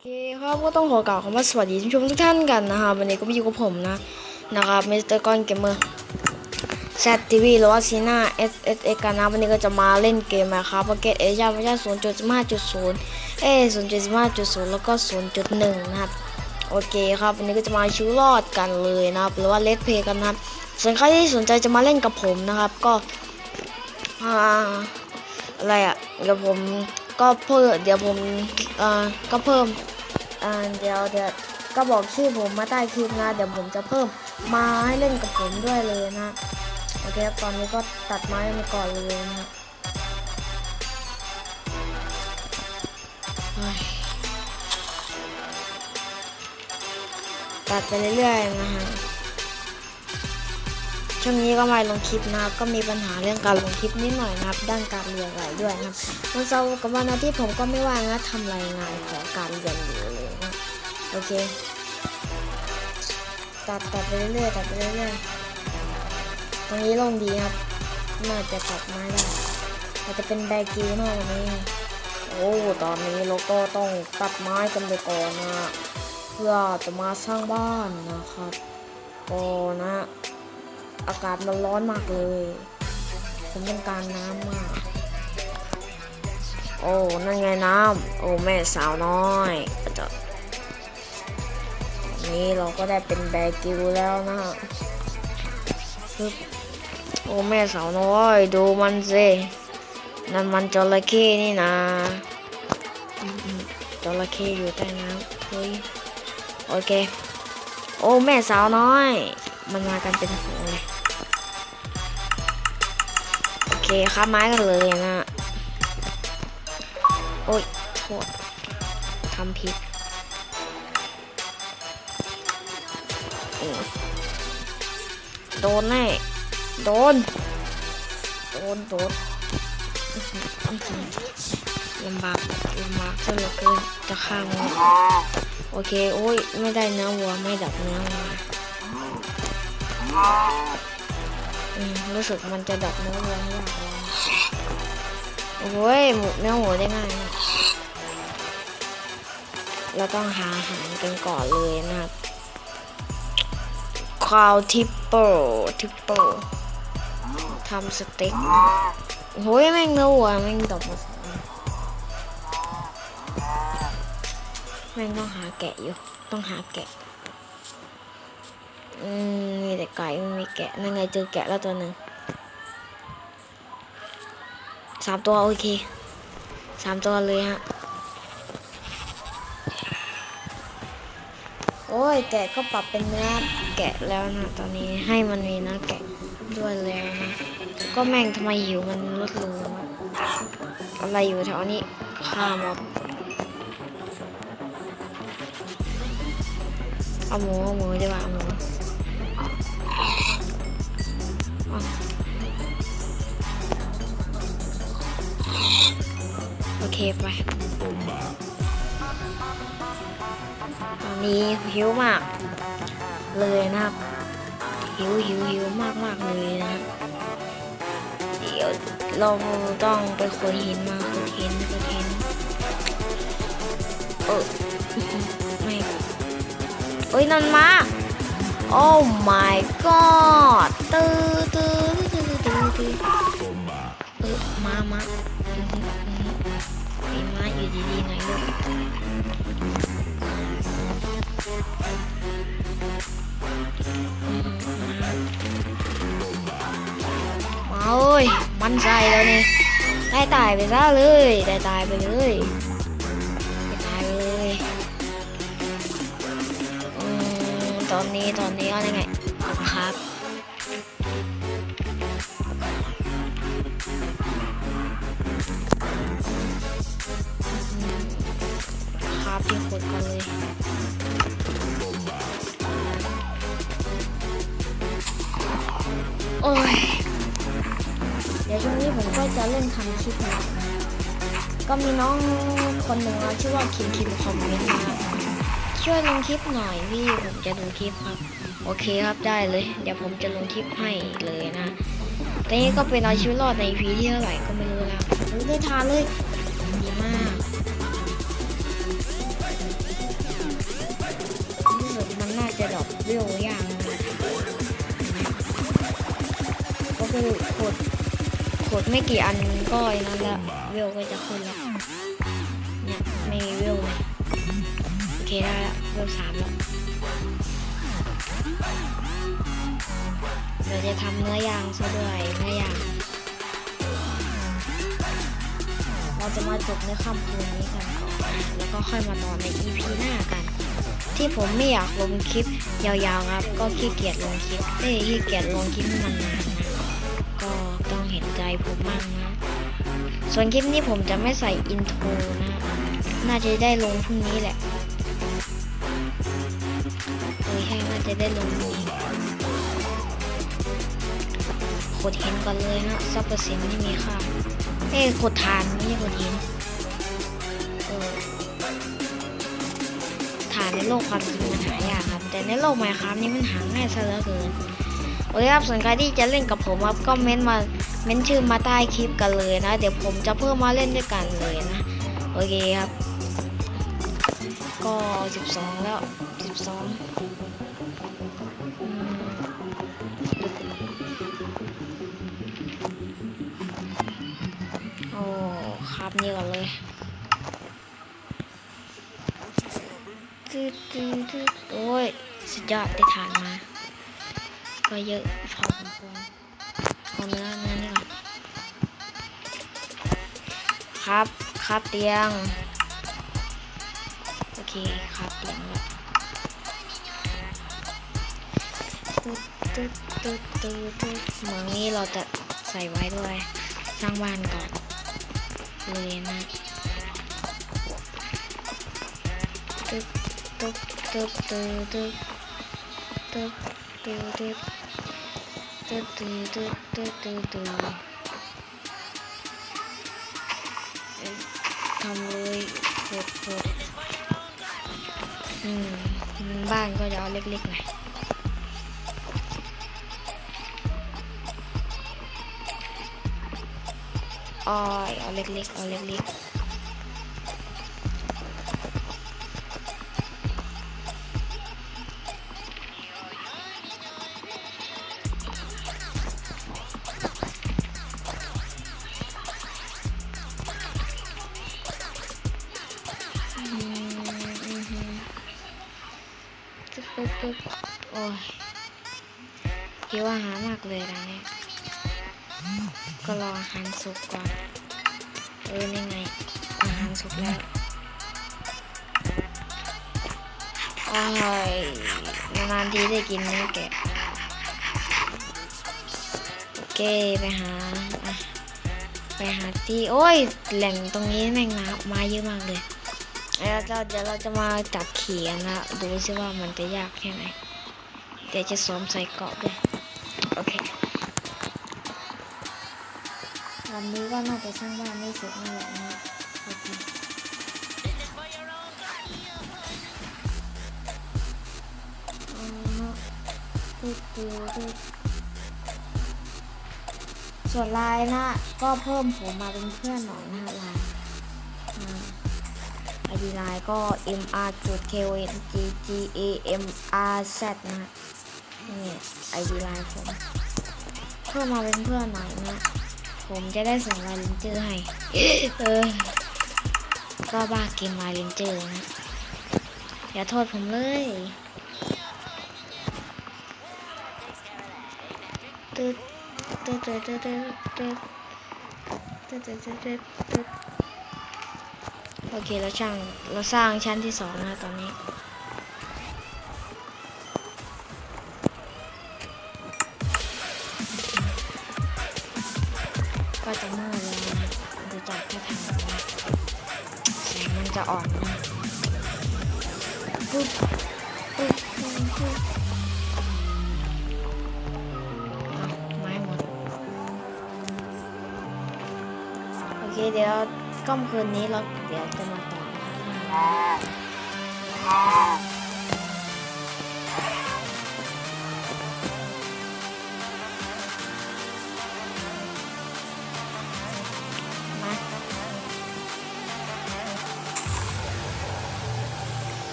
เคครับก็ต้องขอกล่าวคำว่าสวัสดีท่านผู้ชมทุกท่านกันนะครับวันนี้ก็มาอยู่กับผมนะนะครับมิสเตอร์กอนเกมเมอร์แซทีวีหรือว่าซีน่าเอสเอสเอกันนะวันนี้ก็จะมาเล่นเกมนะครับประเกตเอเชียเวอร์ชันศูนย์จุดห้าจุดศูนย์เอศูนย์จุดห้าจุดศูนย์แล้วก็ศูนย์จุดหนึ่งนะครับโอเคครับวันนี้ก็จะมาชิวรอดกันเลยนะครับหรือว่าเลดเพย์กันนะครับส่วนใครที่สนใจจะมาเล่นกับผมนะครับก็อะไรอะเดี๋ยวผม ก็เพิ่มเดี๋ยวผมเอ่อก็เพิ่มอ่าเดี๋ยวเดี๋ยวก็บอกชื่อผมมาใต้คลิปนะเดี๋ยวผมจะเพิ่มมาให้เล่นกับผมด้วยเลยนะโอเคครับตอนนี้ก็ตัดไม้มาก่อนเลยนะตัดไปเรื่อยๆนะฮะ ช่วงนี้ก็ไม่ลงคลิปนะครับก็มีปัญหาเรื่องการลงคลิปนิดหน่อยนะครับ ด้านการเรียนอะไรด้วยนะครับวันเสาร์กับวันอาทิตย์ผมก็ไม่ว่างนะทำรายงานของการเรียนอยู่เลยนะโอเคตัดตัดไปเรื่อยๆตัดไปเรื่อยๆตรงนี้ลงดีครับน่าจะตัดไม้ได้อาจจะเป็นแบกิวหน่อยนี้โอ้ตอนนี้เราก็ต้องตัดไม้กันไปก่อนนะเพื่อจะมาสร้างบ้านนะครับก็นะ อากาศมันร้อนมากเลย ผมต้องการน้ำมาก โอ้ นั่นไงน้ำ โอ้ แม่สาวน้อยจะนี่เราก็ได้เป็นแบกิวแล้วนะปึ๊บโอ้แม่สาวน้อย ดูมันสินั่นมันจระเข้นี่นะจระเข้อยู่ใต้น้ำเฮ้ยโอเค โอ้แม่สาวน้อย มันมากันเป็นฝูง เลยโอเคค้าไม้กันเลยนะ โอ้ยโทษทำผิดโดนแน่โดน โดน โดนลำบากลำบากซะเหลือเกินจะฆ่ามันโอเค โอ้ย ไม่ได้เนื้อวัว ไม่ดับเนื้อวัว รู้สึกมันจะดับเนื้อวัวไม่ยากเลยโอ้ยหมูเนื้อหมูได้ง่ายเราต้องหาอาหารกันก่อนเลยนะครับคาวทิปเปิลทิปเปิลทำสเต็กโอ้ยแม่งเนื้อวัวแม่งดอกมาสองอันแม่งต้องหาแกะอยู่ ต้องหาแกะ มีแต่ไก่ไม่มีแกะนั่นไงเจอแกะแล้วตัวหนึ่งสามตัวโอเคสามตัวเลยฮะ โอ้ยแกะก็ปรับเป็นเนื้อแกะแล้วนะตอนนี้ให้มันมีเนื้อแกะด้วยแล้วนะ ก็แม่งทำไมหิวมันลดลงวอะไรอยู่แถวนี้ฆ่าหมดเอาหมูเอาหมูดีกว่าเอาหมู โอเคไปตอนนี้หิวมาก เลยนะครับหิวหิวหิวมากมากเลยนะ เดี๋ยวเราต้องไปขุดหินมาขุดหินขุดหินเออไม่เอ้ยนันมา โอ้ my god ตื้อตื้อตื้อตื้อตื้อ มามาอือหืออือหือไอ้มาอยู่ดีๆไหนลูกมาเอ้ย มันใส่แล้วนี่ได้ตายไปซะเลยได้ตายไปเลยได้ตายไปเลยอืมตอนนี้ตอนนี้เอายังไงครับาเป็นคนกันเลยโอ้ย เดี๋ยวช่วงนี้ผมก็จะเริ่มทำคลิปนะก็มีน้องคนหนึ่งชื่อว่าคิมคิมคอมเมนต์นะช่วยลงคลิปหน่อยพี่ผมจะลงคลิปครับ โอเคครับได้เลย เดี๋ยวผมจะลงคลิปให้เลยนะแต่นี่ก็เป็นอาชีพรอดในพีที่เท่าไหร่ก็ไม่รู้ละไม่ได้ทานเลย จะดรอกเรียวยากนะก็คือขดขดไม่กี่อันก็ไอ้นั้นละเวลก็จะขึ้นแล้วเนี่ยไม่มีเวลเลยโอเคได้ละเวลสามแล้วเราจะทำเนื้อย่างซะด้วยเนื้อย่าง เราจะมาจบในค่ำคืนนี้กันก่อนแล้วก็ค่อยมาต่อใน EP หน้ากัน ที่ผมไม่อยากลงคลิปยาวๆครับ ก็ขี้เกียจลงคลิปเอ้ยขี้เกียจลงคลิปมันนานก็ต้องเห็นใจผมบ้างนะส่วนคลิปนี้ผมจะไม่ใส่อินโทรนะน่าจะได้ลงพรุ่งนี้แหละเออใช่น่าจะได้ลงพรุ่งนี้ขุดหินก่อนเลยนะซับเปอร์เซ็นต์ไม่มีค่าเอ้ยขุดฐานไม่ใช่ขุดหิน ในโลกความจริงมันหายากครับ แต่ในโลกไมครับนี่มันหาง่ายซะเหลือเกินโอเคครับส่วนใครที่จะเล่นกับผมครับก็เม้นมาเม้นชื่อมาใต้คลิปกันเลยนะ เดี๋ยวผมจะเพิ่มมาเล่นด้วยกันเลยนะ โอเคครับ ก็ 12 แล้ว 12อืมโอ้ครับนี่ก่อนเลย ตืดตืดตืดโอ้ยสุดยอดได้ทานมา ก็เยอะพอสมควรเอาเนื้อเนื้อนี่ก่อนครับครับเตียง โอเคครับเตียงแล้วตึ๊ดตึ๊ดตึ๊ดตึ๊ดตึ๊ดเมืองนี้เราจะใส่ไว้ด้วย สร้างบ้านก่อนเลยนะ ตึ๊บ ตึ๊บตึ๊บตึ๊บตึ๊บตึ๊บตึ๊บตึ๊บตึ๊บตึ๊บตึ๊บตึ๊บตึ๊บตึ๊บทำเลยโคตรโคตรอืมบ้านก็จะเอาเล็กๆหน่อยอ้อยเอาเล็กๆเอาเล็กๆ หิวอาหารมากเลยนะเนี่ย ก็รออาหารสุกก่อน เออนี่ไง อาหารสุกแล้วโอ้ยนานๆทีได้กินเนื้อแกะ โอเคไปหา ไปหาที่ โอ้ย แหล่งตรงนี้แม่งน้ำมาเยอะมากเลยแล้วเราเดี๋ยวเราจะมาจับเขี่กันนะ ดูซิว่ามันจะยากแค่ไหน เดี๋ยวจะสวมใส่เกราะด้วย โอเควันนี้ก็น่าจะสร้างบ้านไม่เสร็จนั่นแหละนะโอเคอาละตึ๊ดตึ๊ดตึ๊ดส่วนไลน์นะ ก็เพิ่มผมมาเป็นเพื่อนหน่อยนะไลน์ไอดีไลน์ก็ mr จุด k o n g g a m r z นะ นี่ไอดีไลน์ผมเพิ่มมาเป็นเพื่อนหน่อยนะ ผมจะได้ส่งลายเลนเจอร์ให้ เออ ก็บ้าเกมลายเลนเจอร์นะ อย่าโทษผมเลยตึ๊ดตึ๊ดตึ๊ดตึ๊ดตึ๊ดตึ๊ดตึ๊ดตึ๊ดตึ๊ดตึ๊ดโอเคเราช่างเราสร้างชั้นที่สองนะตอนนี้ จะจับทางเสีมันจะอ่อนนะปุ๊บปุ๊บปุ๊บปุ๊บโอเคเดี๋ยวก้มคืนนี้เราเดี๋ยวจะมาต่อ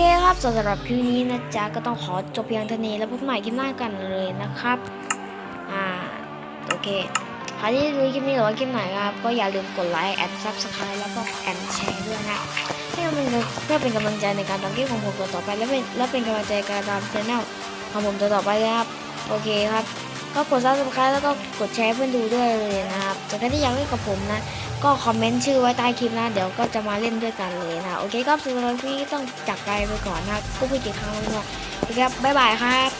เคครับสำหรับคลิปนี้นะจ๊ะก็ต้องขอจบเพียงเท่านี้แล้วพบใหม่คลิปหน้ากันเลยนะครับ อ่า โอเคใครที่ดูคลิปนี้หรือว่าคลิปไหนครับ ก็อย่าลืมกดไลค์แอดซับสไครต์แล้วก็แอดแชร์ด้วยนะเพื่อเป็นเพื่อเป็นกำลังใจในการทำคลิปของผมต่อไป และเป็นและเป็นกำลังใจในการทำชแนลของผมต่อไปเลยครับ โอเคครับ ก็กดซับสไครต์แล้วก็กดแชร์เพื่อนดูด้วยเลยนะครับส่วนใครที่อยากเล่นกับผมนะ ก็คอมเมนต์ชื่อไว้ใต้คลิปนะ เดี๋ยวก็จะมาเล่นด้วยกันเลยนะ โอเคก็สำหรับพี่ต้องจากไปไปก่อนนะกู้พิจิตรครั้งนี้ครับบ๊ายบายครับ